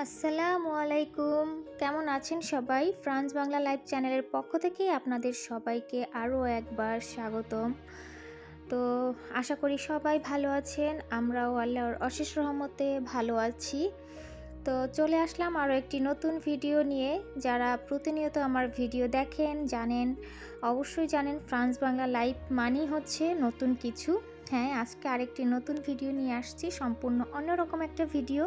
আসসালামু আলাইকুম। কেমন আছেন সবাই? ফ্রান্স বাংলা লাইভ চ্যানেলের পক্ষ থেকে আপনাদের সবাইকে আরও একবার স্বাগতম। তো আশা করি সবাই ভালো আছেন, আমরাও আল্লাহর অশেষ রহমতে ভালো আছি। তো চলে আসলাম আরও একটি নতুন ভিডিও নিয়ে। যারা প্রতিনিয়ত আমার ভিডিও দেখেন, জানেন, অবশ্যই জানেন ফ্রান্স বাংলা লাইভ মানি হচ্ছে নতুন কিছু। হ্যাঁ আজকে আরেকটি নতুন ভিডিও নিয়ে আসছি, সম্পূর্ণ অন্যরকম একটা ভিডিও।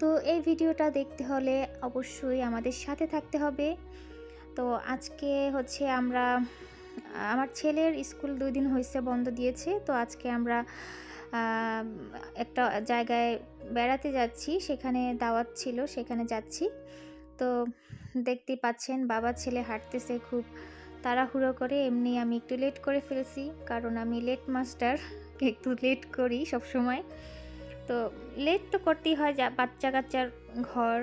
তো এই ভিডিওটা দেখতে হলে অবশ্যই আমাদের সাথে থাকতে হবে। তো আজকে হচ্ছে আমরা, আমার ছেলের স্কুল দুই দিন হয়েছে বন্ধ দিয়েছে, তো আজকে আমরা একটা জায়গায় বেড়াতে যাচ্ছি, সেখানে দাওয়াত ছিল, সেখানে যাচ্ছি। তো দেখতে পাচ্ছেন, বাবা ছেলে হাঁটতেছে খুব তাড়াহুড়ো করে, এমনি আমি একটু লেট করে ফেলছি, কারণ আমি লেট মাস্টার একটু লেট করি সব সময় তো লেট তো করতেই হয় যা, বাচ্চা কাচ্চার ঘর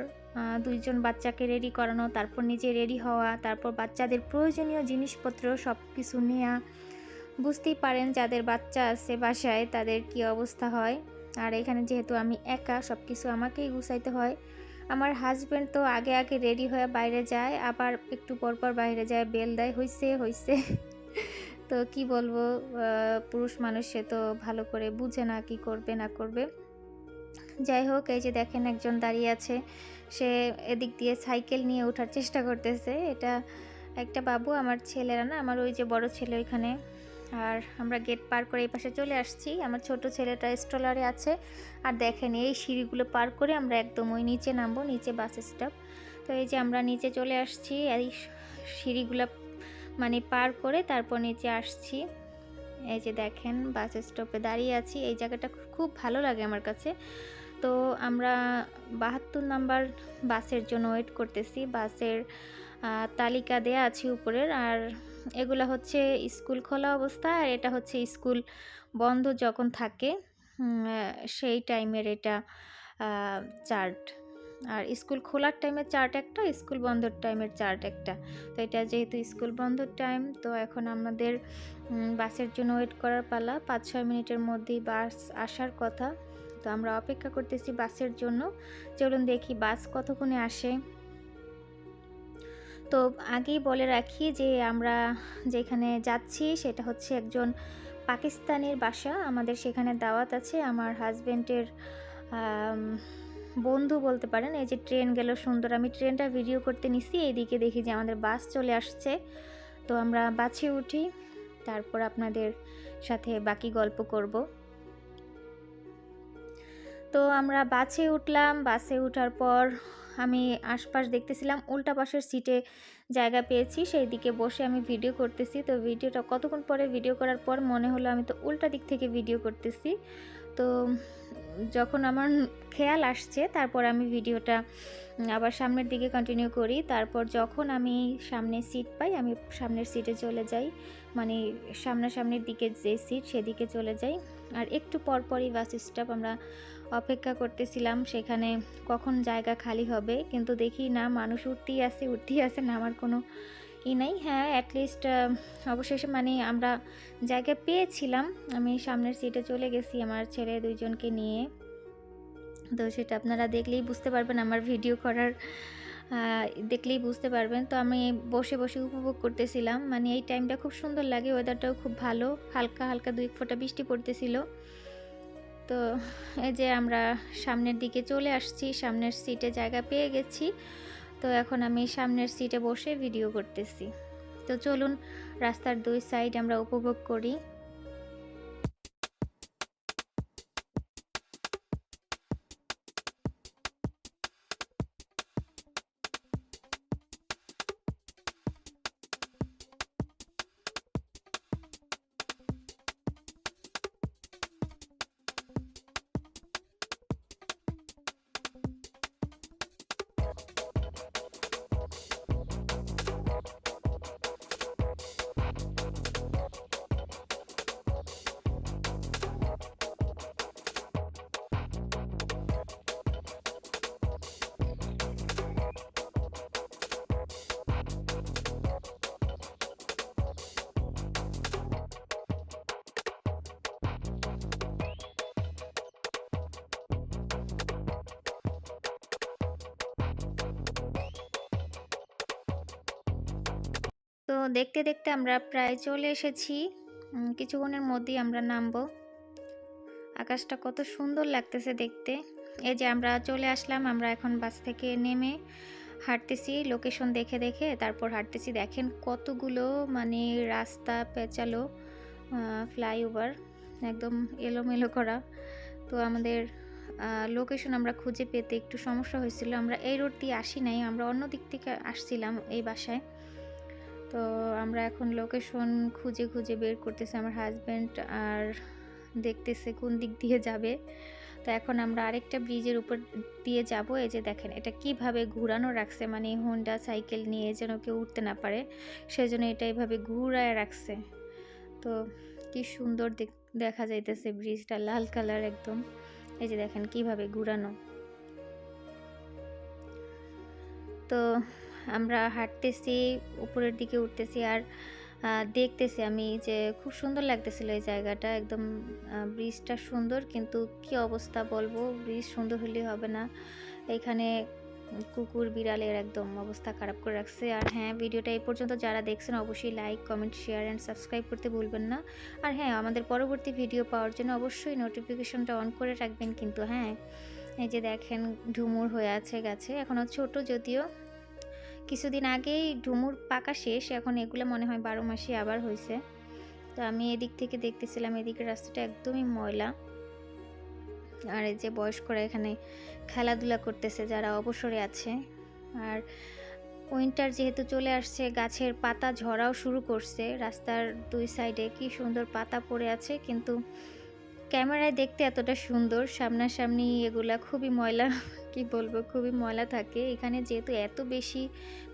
দুইজন বাচ্চাকে রেডি করানো, তারপর নিজে রেডি হওয়া, তারপর বাচ্চাদের প্রয়োজনীয় জিনিসপত্র সব কিছু নেওয়া বুঝতেই পারেন যাদের বাচ্চা আছে বাসায় তাদের কি অবস্থা হয়। আর এখানে যেহেতু আমি একা সব কিছু আমাকেই গুছাইতে হয়। আমার হাজব্যান্ড তো আগে আগে রেডি হয়ে বাইরে যায়, আবার একটু পর পর বাইরে যায়, বেল দেয়, হইছে হইছে। তো কি বলব পুরুষ মানুষ তো ভালো করে বুঝে না কি করবে, না করবে। যাই হোক, এই যে দেখেন একজন দাঁড়িয়ে আছে। সে এদিক দিয়ে সাইকেল নিয়ে ওঠার চেষ্টা করতেছে। এটা একটা বাবু, আমার ছেলেরা না, আমার ওই যে বড় ছেলে ওইখানে। আর আমরা গেট পার করে এই পাশে চলে আসছি। আমার ছোট ছেলেটা স্ট্রলারে আছে। আর দেখেন, এই সিঁড়িগুলো পার করে আমরা একদম ওই নিচে নামবো, নিচে বাস স্টপ তো এই যে আমরা নিচে চলে আসছি, এই সিঁড়িগুলো মানে পার করে তারপর নিচে আসছি। এই যে দেখেন বাস স্টপে দাঁড়িয়ে আছি। এই জায়গাটা খুব ভালো লাগে আমার কাছে। তো আমরা বাহাত্তর নাম্বার বাসের জন্য ওয়েট করতেছি। বাসের তালিকা দেয়া আছে উপরের। আর এগুলো হচ্ছে স্কুল খোলা অবস্থা আর এটা হচ্ছে স্কুল বন্ধ যখন থাকে সেই টাইমের এটা চার্ট। আর স্কুল খোলার টাইমের চার্ট একটা, স্কুল বন্ধর টাইমের চার্ট একটা। তো এটা যেহেতু স্কুল বন্ধর টাইম, তো এখন আমাদের বাসের জন্য ওয়েট করার পালা। পাঁচ ছয় মিনিটের মধ্যেই বাস আসার কথা। তো আমরা অপেক্ষা করতেছি বাসের জন্য। চলুন দেখি বাস কতক্ষণে আসে। তো আগেই বলে রাখি যে আমরা যেখানে যাচ্ছি সেটা হচ্ছে একজন পাকিস্তানের বাসা। আমাদের সেখানে দাওয়াত আছে। আমার হাজব্যান্ডের বন্ধু বলতে পারেন। এই যে ট্রেন গেল সুন্দর। আমি ট্রেনটা ভিডিও করতে নিছি। এইদিকে দেখি যে আমাদের বাস চলে আসছে। তো আমরা বাসে উঠি। তারপর আপনাদের সাথে বাকি গল্প করব। তো আমরা বাসে উঠলাম। বাসে উঠার পর আমি আশপাশ দেখতেছিলাম, উল্টা পাশের সিটে জায়গা পেয়েছি। সেই দিকে বসে আমি ভিডিও করতেছি। তো ভিডিওটা কতক্ষণ পরে ভিডিও করার পর মনে হলো আমি তো উল্টা দিক থেকে ভিডিও করতেছি। তো যখন আমার খেয়াল আসছে, তারপর আমি ভিডিওটা আবার সামনের দিকে কন্টিনিউ করি। তারপর যখন আমি সামনে সিট পাই, আমি সামনের সিটে চলে যাই। মানে সামনাসামনির দিকে যে সিট সেদিকে চলে যাই। আর একটু পরপরই বাস স্টপ আমরা অপেক্ষা করতেছিলাম, সেখানে কখন জায়গা খালি হবে, কিন্তু দেখি না, মানুষ উঠতেই আসে উঠতেই আসে না, আমার কোনো ই নাই। হ্যাঁ অ্যাটলিস্ট অবশেষে মানে আমরা জায়গা পেয়েছিলাম, আমি সামনের সিটে চলে গেছি আমার ছেলে দুইজনকে নিয়ে। তো সেটা আপনারা দেখলেই বুঝতে পারবেন, আমার ভিডিও করার দেখলেই বুঝতে পারবেন। তো আমি বসে বসে উপভোগ করতেছিলাম। মানে এই টাইমটা খুব সুন্দর লাগে ওয়েদারটাও খুব ভালো। হালকা হালকা দুই ফোঁটা বৃষ্টি পড়তেছিল। তো এই যে আমরা সামনের দিকে চলে আসছি, সামনের সিটে জায়গা পেয়ে গেছি। তো এখন আমি সামনের সিটে বসে ভিডিও করতেছি। তো চলুন, রাস্তার দুই সাইড আমরা উপভোগ করি। তো দেখতে দেখতে আমরা প্রায় চলে এসেছি। কিছুক্ষণের মধ্যেই আমরা নামবো। আকাশটা কত সুন্দর লাগতেছে দেখতে। এই যে আমরা চলে আসলাম, আমরা এখন বাস থেকে নেমে হাঁটতেছি লোকেশন দেখে দেখে, তারপর হাঁটতেছি। দেখেন কতগুলো মানে রাস্তা পেঁচালো ফ্লাইওভার একদম এলোমেলো করা। তো আমাদের লোকেশন আমরা খুঁজে পেতে একটু সমস্যা হয়েছিল। আমরা এই রোড দিয়ে আসি নাই, আমরা অন্য দিক থেকে আসছিলাম এই বাসায়। তো আমরা এখন লোকেশন খুঁজে খুঁজে বের করতেছি আমার হাজব্যান্ড আর দেখতেছে কোন দিক দিয়ে যাবে। তো এখন আমরা আরেকটা ব্রিজের উপর দিয়ে যাব। এই যে দেখেন, এটা কীভাবে ঘুরানো রাখছে মানে হোন্ডা সাইকেল নিয়ে যেন কেউ উঠতে না পারে, সেজন্য এটা এইভাবে ঘুরায় রাখছে। তো কি সুন্দর দেখা যাইতেছে ব্রিজটা লাল কালার একদম। এই যে দেখেন কীভাবে ঘুরানো। তো আমরা হাঁটতেছি, উপরের দিকে উঠতেছি আর দেখতেছি আমি যে খুব সুন্দর লাগতেছিল এই জায়গাটা। একদম ব্রিজটা সুন্দর কিন্তু কি অবস্থা বলব? ব্রিজ সুন্দর হলে হবে না। এখানে কুকুর, বিড়ালের একদম অবস্থা খারাপ করে রাখছে। আর হ্যাঁ ভিডিওটা এই পর্যন্ত যারা দেখছেন অবশ্যই like comment share and subscribe করতে ভুলবেন না। আর হ্যাঁ আমাদের পরবর্তী ভিডিও পাওয়ার জন্য অবশ্যই নোটিফিকেশনটা অন করে রাখবেন কিন্তু হ্যাঁ এই যে দেখেন ঢুমুর হয়ে আছে গাছে এখনও ছোট যদিও। কিছুদিন আগেই ঢুমুর পাকা শেষ, এখন এগুলো মনে হয় বারো মাসে আবার হয়েছে। তো আমি এদিক থেকে দেখতেছিলাম এদিকের রাস্তাটা একদমই ময়লা। আর এই যে বয়স্করা এখানে খেলাধুলা করতেছে, যারা অবসরে আছে। আর উইন্টার যেহেতু চলে আসছে, গাছের পাতা ঝরাও শুরু করছে। রাস্তার দুই সাইডে কি সুন্দর পাতা পড়ে আছে, কিন্তু ক্যামেরায় দেখতে এতটা সুন্দর, সামনাসামনি এগুলা খুবই ময়লা কি বলব, খুবই ময়লা থাকে। এখানে যেহেতু এত বেশি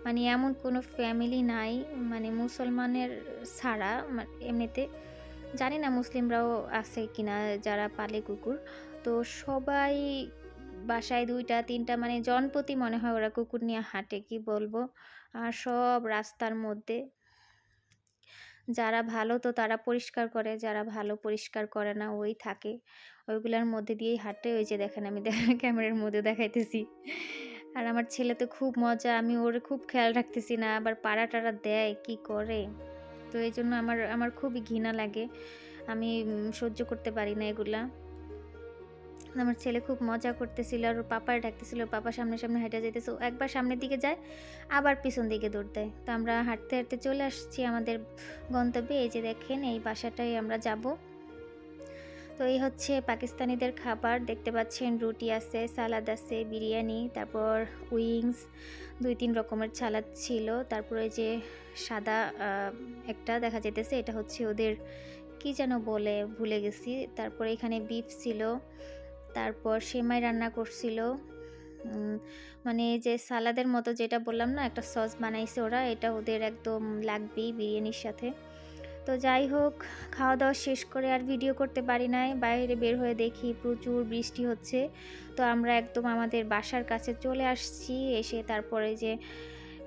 মানে এমন কোনো ফ্যামিলি নাই মানে মুসলমানের ছাড়া মা- এমনিতে। জানি না মুসলিমরাও আছে কিনা, যারা পালে কুকুর। তো সবাই বাসায় দুইটা, তিনটা মানে জনপতি মনে হয় ওরা কুকুর নিয়ে হাঁটে, কি বলব। আর সব রাস্তার মধ্যে যারা ভালো তো তারা পরিষ্কার করে, যারা ভালো পরিষ্কার করে না ওই থাকে। ওইগুলোর মধ্যে দিয়েই হাঁটে, ওই যে দেখেন আমি ক্যামেরার মধ্যে দেখাইতেছি। আর আমার ছেলে তো খুব মজা, আমি ওর খুব খেয়াল রাখতেছি না, আবার পাড়া টাড়া দেয়, কি করে? তো এই জন্য আমার আমার খুবই ঘৃণা লাগে। আমি সহ্য করতে পারি না এগুলা। আমার ছেলে খুব মজা করতেছিল আর পাপার ডাকতেছিল, পাপা সামনে সামনে হেঁটে যেতেছে একবার সামনের দিকে যায়, আবার পিছন দিকে দৌড় দেয়। তো আমরা হাঁটতে হাঁটতে চলে আসছি আমাদের গন্তব্যে। এই যে দেখেন, এই বাসাটাই আমরা যাব। তো এই হচ্ছে পাকিস্তানিদের খাবার। দেখতে পাচ্ছেন, রুটি আছে, সালাদ আছে, বিরিয়ানি, তারপর উইংস, দুই তিন রকমের সালাদ ছিল। তারপরে যে সাদা একটা দেখা যেতেছে এটা হচ্ছে ওদের কি যেন বলে, ভুলে গেছি। তারপরে এখানে বিফ ছিল। তারপর সেমাই রান্না করছিল। মানে যে সালাদের মতো যেটা বললাম না, একটা সস বানাইছে ওরা, এটা ওদের একদম লাগবেই বিরিয়ানির সাথে। তো যাই হোক খাওয়া দাওয়া শেষ করে আর ভিডিও করতে পারি নাই। বাইরে বের হয়ে দেখি প্রচুর বৃষ্টি হচ্ছে। তো আমরা একদম আমাদের বাসার কাছে চলে আসছি, এসে তারপরে যে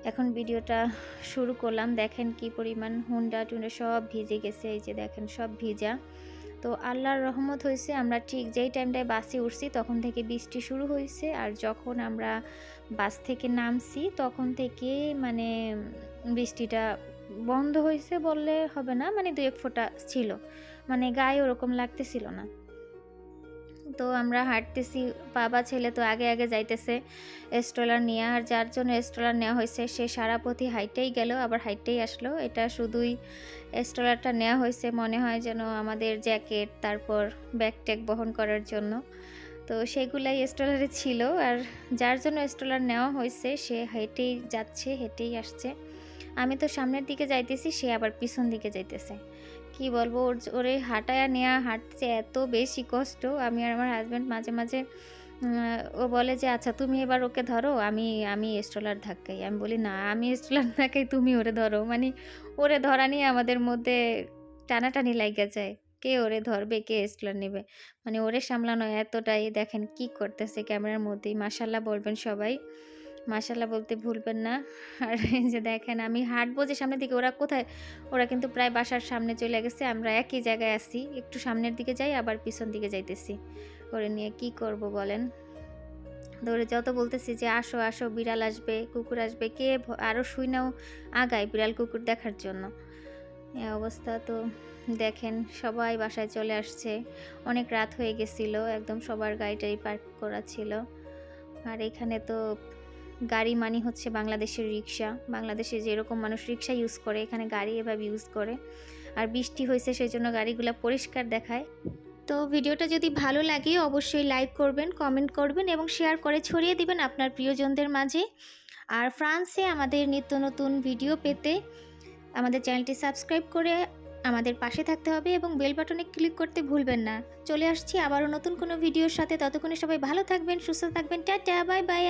এখন ভিডিওটা শুরু করলাম। দেখেন কি পরিমাণ হুন্ডা টুন্ডা সব ভিজে গেছে, এই যে দেখেন সব ভিজা। তো আল্লাহর রহমত হয়েছে আমরা ঠিক যেই টাইমটায় বাসে উঠছি তখন থেকে বৃষ্টি শুরু হয়েছে আর যখন আমরা বাস থেকে নামছি তখন থেকে মানে বৃষ্টিটা বন্ধ হয়েছে বললে হবে না মানে দু এক ফোঁটা ছিল। মানে গায়ে ওরকম লাগতেছিল না। তো আমরা হাঁটতেছি, বাবা ছেলে তো আগে আগে যাইতেছে স্ট্রলার নিয়ে, আর যার জন্য স্ট্রলার নেওয়া হয়েছে, সে সারা পথই হাইটেই গেল, আবার হাইটেই আসলো। এটা শুধুই স্ট্রলারটা নেওয়া হয়েছে, মনে হয় যেন আমাদের জ্যাকেট তারপর ব্যাগ ট্যাগ বহন করার জন্য। তো সেগুলাই স্ট্রলারে ছিল, আর যার জন্য স্ট্রলার নেওয়া হয়েছে, সে হেঁটেই যাচ্ছে, হেঁটেই আসছে। আমি তো সামনের দিকে যাইতেছি, সে আবার পিছন দিকে যাইতেছে। কি বলব, ওর ওরে হাঁটায়া নেওয়া হাঁটছে এত বেশি কষ্ট। আমি আর আমার হাজব্যান্ড মাঝে মাঝে ও বলে যে আচ্ছা তুমি এবার ওকে ধরো, আমি আমি স্ট্রলার ধাক্কাই। আমি বলি, না, আমি স্ট্রলার ধাক্কাই, তুমি ওরে ধরো। মানে ওরে ধরা নিয়ে আমাদের মধ্যে টানাটানি লাগা যায়। কে ওরে ধরবে, কে স্ট্রলার নেবে? মানে ওরে সামলানো এতটাই, দেখেন কি করতেছে ক্যামেরার মধ্যেই। মাসাল্লাহ বলবেন সবাই। মাসাল্লাহ বলতে ভুলবেন না। আর যে দেখেন, আমি হাঁটবো যে সামনের দিকে, ওরা কোথায়? ওরা কিন্তু প্রায় বাসার সামনে চলে গেছে, আমরা একই জায়গায় আছি। একটু সামনের দিকে যাই, আবার পিছন দিকে যাইতেছি। ওরে নিয়ে কি করব বলেন? দৌড়ে যত বলতেছি যে, আসো আসো, বিড়াল আসবে, কুকুর আসবে, কে আরও শুই নাও আগায় বিড়াল কুকুর দেখার জন্য। এ অবস্থা তো দেখেন, সবাই বাসায় চলে আসছে। অনেক রাত হয়ে গেছিল, একদম সবার গাড়িটাই পার্ক করা ছিল। আর এখানে তো গাড়ি মানি হচ্ছে বাংলাদেশের রিক্সা। বাংলাদেশে যেরকম মানুষ রিক্সা ইউজ করে, এখানে গাড়ি এভাবে ইউজ করে। আর বৃষ্টি হয়েছে সেই জন্য গাড়িগুলো পরিষ্কার দেখায়। তো ভিডিওটা যদি ভালো লাগে, অবশ্যই লাইক করবেন কমেন্ট করবেন এবং শেয়ার করে ছড়িয়ে দিবেন আপনার প্রিয়জনদের মাঝে। আর ফ্রান্সে আমাদের নিত্য নতুন ভিডিও পেতে আমাদের চ্যানেলটি সাবস্ক্রাইব করে আমাদের পাশে থাকতে হবে এবং বেল বাটনে ক্লিক করতে ভুলবেন না। চলে আসছি আবারও নতুন কোনো ভিডিওর সাথে। ততক্ষণে সবাই ভালো থাকবেন, সুস্থ থাকবেন। Tata bye bye